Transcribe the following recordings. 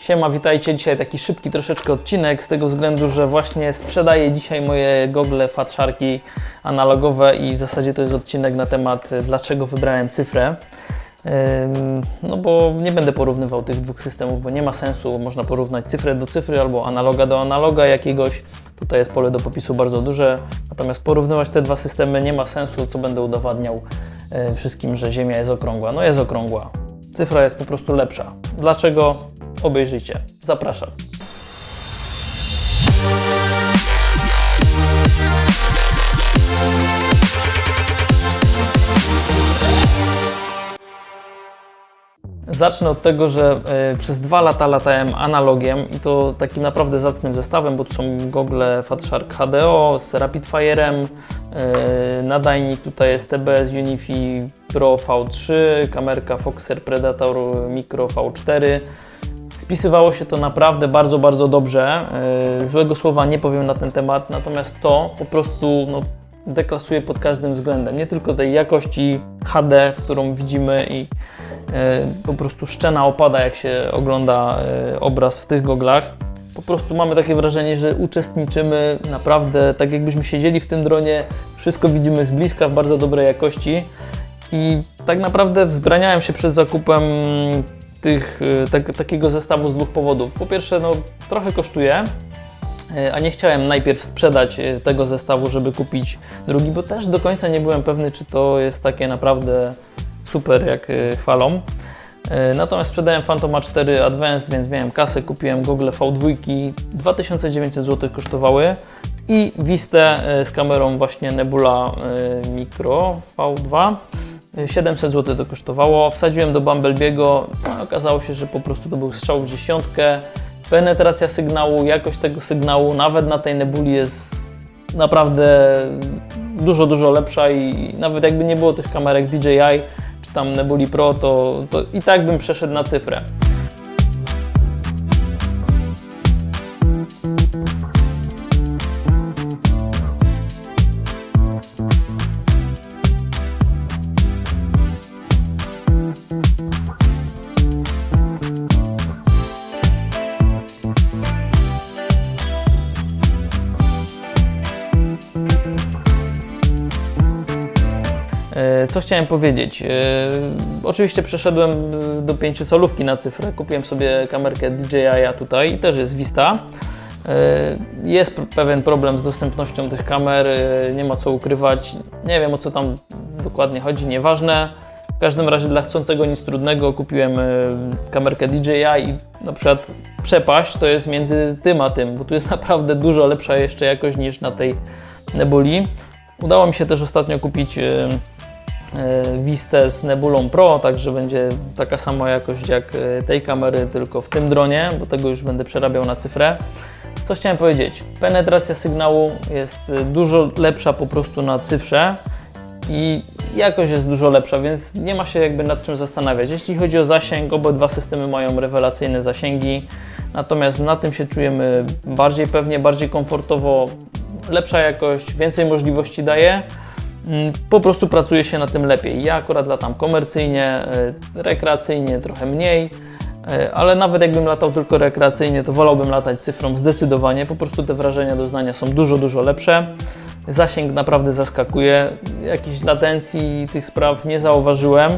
Siema, witajcie. Dzisiaj taki szybki troszeczkę odcinek z tego względu, że właśnie sprzedaję dzisiaj moje gogle Fat Sharki analogowe i w zasadzie to jest odcinek na temat y, dlaczego wybrałem cyfrę. No bo nie będę porównywał tych dwóch systemów, bo nie ma sensu. Można porównać cyfrę do cyfry albo analoga do analoga jakiegoś. Tutaj jest pole do popisu bardzo duże. Natomiast porównywać te dwa systemy nie ma sensu, co będę udowadniał y, wszystkim, że Ziemia jest okrągła. No jest okrągła. Cyfra jest po prostu lepsza. Dlaczego? Obejrzyjcie. Zapraszam. Zacznę od tego, że e, przez dwa lata latałem analogiem i to takim naprawdę zacnym zestawem, bo to są gogle Fat Shark HDO z Rapid Fire'em, e, nadajnik tutaj jest TBS Unifi Pro V3, kamerka Foxer Predator Micro V4. Spisywało się to naprawdę bardzo, bardzo dobrze. E, Złego słowa nie powiem na ten temat, natomiast to po prostu no, deklasuje pod każdym względem. Nie tylko tej jakości HD, którą widzimy i e, po prostu szczena opada, jak się ogląda e, obraz w tych goglach. Po prostu mamy takie wrażenie, że uczestniczymy naprawdę tak, jakbyśmy siedzieli w tym dronie, wszystko widzimy z bliska w bardzo dobrej jakości. I tak naprawdę wzbraniałem się przed zakupem tych, e, tak, takiego zestawu z dwóch powodów. Po pierwsze, no, trochę kosztuje, e, a nie chciałem najpierw sprzedać e, tego zestawu, żeby kupić drugi, bo też do końca nie byłem pewny, czy to jest takie naprawdę super, jak chwalą. Natomiast sprzedałem Phantoma 4 Advanced, więc miałem kasę, kupiłem Google V2, 2900 zł kosztowały i Vistę z kamerą właśnie Nebula Micro V2. E, 700 zł to kosztowało. Wsadziłem do Bumblebee'ego, no, okazało się, że po prostu to był strzał w dziesiątkę. Penetracja sygnału, jakość tego sygnału, nawet na tej Nebuli jest naprawdę dużo, dużo lepsza i nawet jakby nie było tych kamerek DJI czy tam Nebuli Pro, to, to i tak bym przeszedł na cyfrę. Co chciałem powiedzieć? E, Oczywiście przeszedłem e, do 5 calówki na cyfrę. Kupiłem sobie kamerkę DJI tutaj i też jest Vista. E, Jest pewien problem z dostępnością tych kamer, e, nie ma co ukrywać. Nie wiem o co tam dokładnie chodzi, nieważne. W każdym razie dla chcącego nic trudnego kupiłem e, kamerkę DJI i na przykład przepaść to jest między tym a tym, bo tu jest naprawdę dużo lepsza jeszcze jakość niż na tej Nebuli. Udało mi się też ostatnio kupić e, e, Vistę z Nebulą Pro, także będzie taka sama jakość jak e, tej kamery, tylko w tym dronie, bo tego już będę przerabiał na cyfrę. Co chciałem powiedzieć? Penetracja sygnału jest e, dużo lepsza po prostu na cyfrze i jakość jest dużo lepsza, więc nie ma się jakby nad czym zastanawiać. Jeśli chodzi o zasięg, obydwa systemy mają rewelacyjne zasięgi, natomiast na tym się czujemy bardziej pewnie, bardziej komfortowo, lepsza jakość, więcej możliwości daje. Mm, Po prostu pracuje się na tym lepiej. Ja akurat latam komercyjnie, y, rekreacyjnie trochę mniej, y, ale nawet jakbym latał tylko rekreacyjnie, to wolałbym latać cyfrą zdecydowanie. Po prostu te wrażenia doznania są dużo, dużo lepsze. Zasięg naprawdę zaskakuje. Jakiejś latencji tych spraw nie zauważyłem.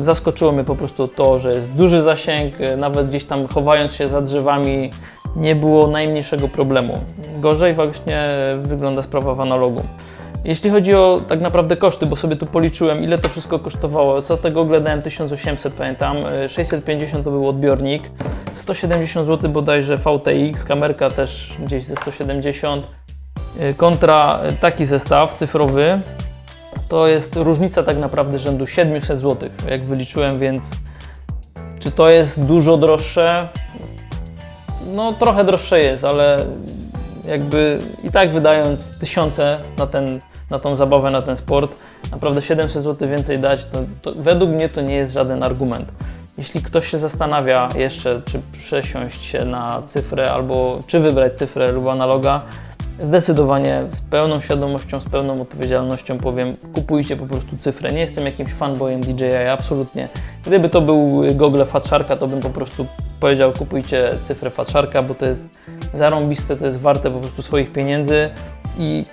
Zaskoczyło mnie po prostu to, że jest duży zasięg, y, nawet gdzieś tam chowając się za drzewami nie było najmniejszego problemu. Gorzej właśnie wygląda sprawa w analogu. Jeśli chodzi o tak naprawdę koszty, bo sobie tu policzyłem, ile to wszystko kosztowało. Co tego oglądałem 1800, pamiętam, y, 650 to był odbiornik, 170 zł bodajże VTX, kamerka też gdzieś ze 170, y, kontra y, taki zestaw cyfrowy, to jest różnica tak naprawdę rzędu 700 zł, jak wyliczyłem, więc czy to jest dużo droższe? No trochę droższe jest, ale jakby i tak wydając tysiące na, ten, na tą zabawę, na ten sport, naprawdę 700 zł więcej dać, to, to według mnie to nie jest żaden argument. Jeśli ktoś się zastanawia jeszcze, czy przesiąść się na cyfrę, albo czy wybrać cyfrę lub analoga, zdecydowanie z pełną świadomością, z pełną odpowiedzialnością powiem, kupujcie po prostu cyfrę. Nie jestem jakimś fanboyem DJI, absolutnie. Gdyby to był Google Fat Sharka, to bym po prostu powiedział, kupujcie cyfrę Fatsharka, bo to jest zarąbiste, to jest warte po prostu swoich pieniędzy i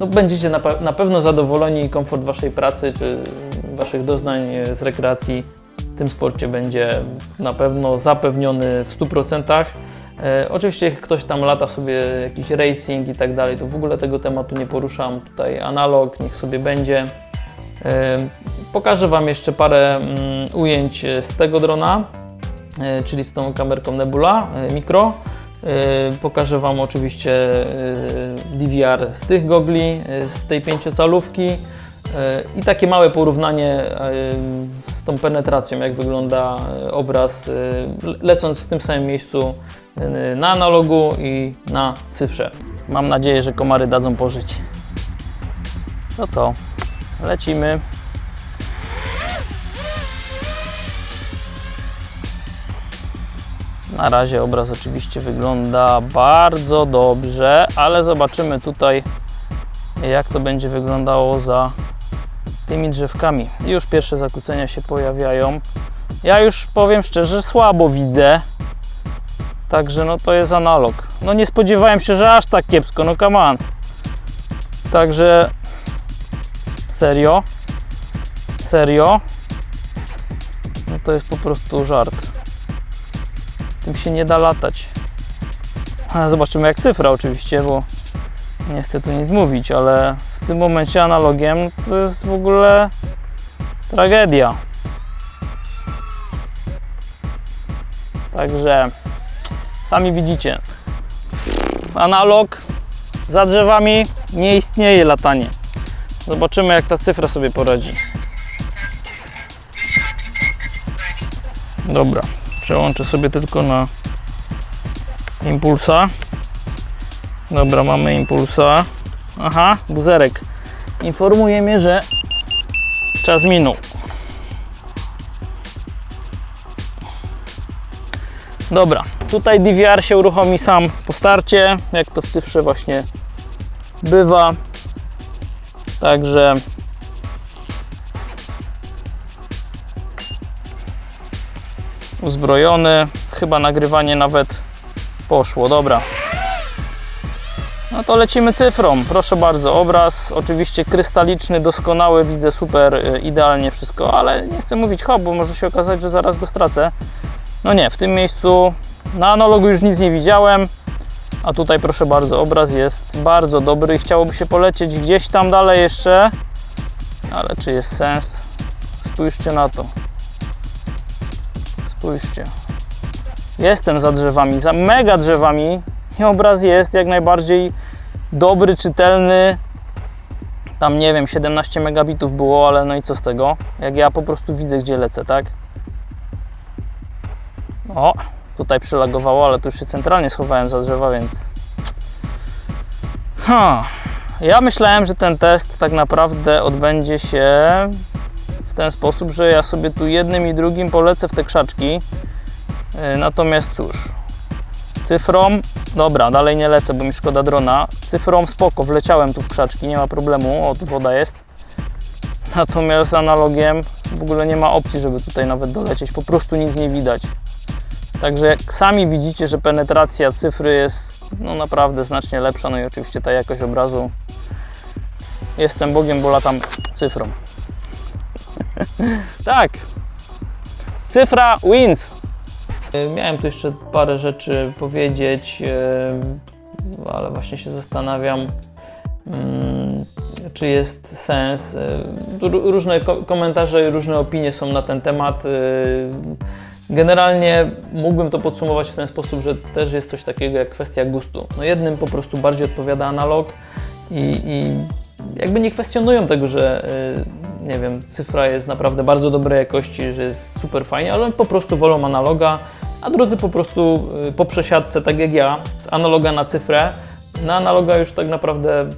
no, będziecie na, na pewno zadowoleni i komfort waszej pracy czy waszych doznań e, z rekreacji w tym sporcie będzie na pewno zapewniony w 100%. E, oczywiście jak ktoś tam lata sobie jakiś racing i tak dalej, to w ogóle tego tematu nie poruszam. Tutaj analog, niech sobie będzie. E, pokażę Wam jeszcze parę mm, ujęć z tego drona, e, czyli z tą kamerką Nebula e, Micro. E, Pokażę Wam oczywiście e, DVR z tych gogli, e, z tej pięciocalówki i takie małe porównanie z tą penetracją, jak wygląda obraz le- lecąc w tym samym miejscu na analogu i na cyfrze. Mam nadzieję, że komary dadzą pożyć. To co? Lecimy. Na razie obraz oczywiście wygląda bardzo dobrze, ale zobaczymy tutaj jak to będzie wyglądało za tymi drzewkami. Już pierwsze zakłócenia się pojawiają. Ja już powiem szczerze, słabo widzę. Także no to jest analog. No nie spodziewałem się, że aż tak kiepsko, no come on. Także serio? Serio? No to jest po prostu żart. Tym się nie da latać. A zobaczymy jak cyfra oczywiście, bo nie chcę tu nic mówić, ale w tym momencie analogiem to jest w ogóle tragedia. Także sami widzicie. Analog za drzewami nie istnieje latanie. Zobaczymy jak ta cyfra sobie poradzi. Dobra, przełączę sobie tylko na impulsa. Dobra, mamy impulsa. Aha, buzerek. Informuje mnie, że czas minął. Dobra, tutaj DVR się uruchomi sam po starcie, jak to w cyfrze właśnie bywa. Także uzbrojony. Chyba nagrywanie nawet poszło. Dobra. No to lecimy cyfrą. Proszę bardzo, obraz oczywiście krystaliczny, doskonały, widzę super, y, idealnie wszystko, ale nie chcę mówić hop, bo może się okazać, że zaraz go stracę. No nie, w tym miejscu na analogu już nic nie widziałem, a tutaj proszę bardzo, obraz jest bardzo dobry i chciałoby się polecieć gdzieś tam dalej jeszcze, ale czy jest sens? Spójrzcie na to. Spójrzcie. Jestem za drzewami, za mega drzewami i obraz jest jak najbardziej dobry, czytelny. Tam nie wiem, 17 megabitów było, ale no i co z tego? Jak ja po prostu widzę, gdzie lecę, tak? O, tutaj przylagowało, ale tu już się centralnie schowałem za drzewa, więc. Ha. Ja myślałem, że ten test tak naprawdę odbędzie się w ten sposób, że ja sobie tu jednym i drugim polecę w te krzaczki. Yy, Natomiast cóż, cyfrą, dobra, dalej nie lecę, bo mi szkoda drona. Cyfrą spoko, wleciałem tu w krzaczki, nie ma problemu, o tu woda jest. Natomiast analogiem w ogóle nie ma opcji, żeby tutaj nawet dolecieć, po prostu nic nie widać. Także jak sami widzicie, że penetracja cyfry jest no naprawdę znacznie lepsza, no i oczywiście ta jakość obrazu. Jestem Bogiem, bo latam cyfrą. tak. Cyfra wins. E, Miałem tu jeszcze parę rzeczy powiedzieć, e, ale właśnie się zastanawiam, mm, czy jest sens. E, ró- Różne ko- komentarze różne opinie są na ten temat. Generalnie mógłbym to podsumować w ten sposób, że też jest coś takiego jak kwestia gustu. No jednym po prostu bardziej odpowiada analog i, i jakby nie kwestionują tego, że nie wiem, cyfra jest naprawdę bardzo dobrej jakości, że jest super fajnie, ale po prostu wolą analoga, a drudzy po prostu y, po przesiadce, tak jak ja, z analoga na cyfrę, na analoga już tak naprawdę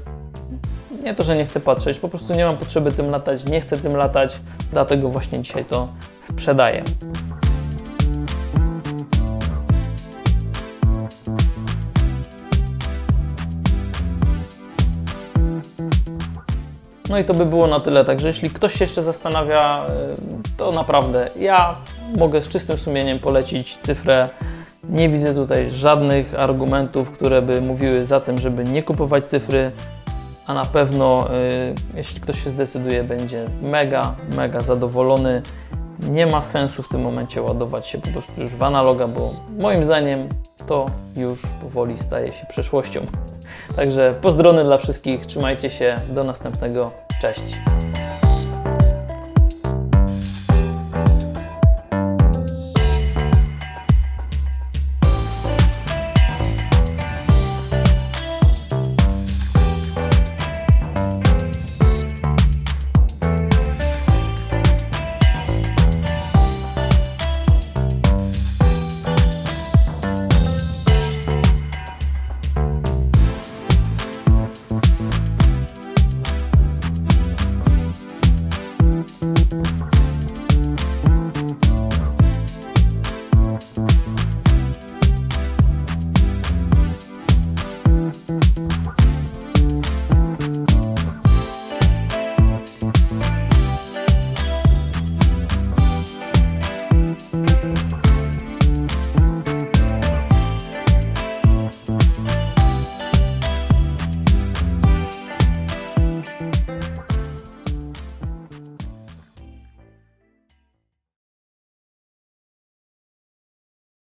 nie to, że nie chcę patrzeć, po prostu nie mam potrzeby tym latać, nie chcę tym latać, dlatego właśnie dzisiaj to sprzedaję. No i to by było na tyle. Także jeśli ktoś się jeszcze zastanawia, y, to naprawdę ja mogę z czystym sumieniem polecić cyfrę. Nie widzę tutaj żadnych argumentów, które by mówiły za tym, żeby nie kupować cyfry, a na pewno y, jeśli ktoś się zdecyduje, będzie mega, mega zadowolony. Nie ma sensu w tym momencie ładować się po prostu już w analoga, bo moim zdaniem to już powoli staje się przeszłością. Także pozdrony dla wszystkich, trzymajcie się, do następnego, cześć.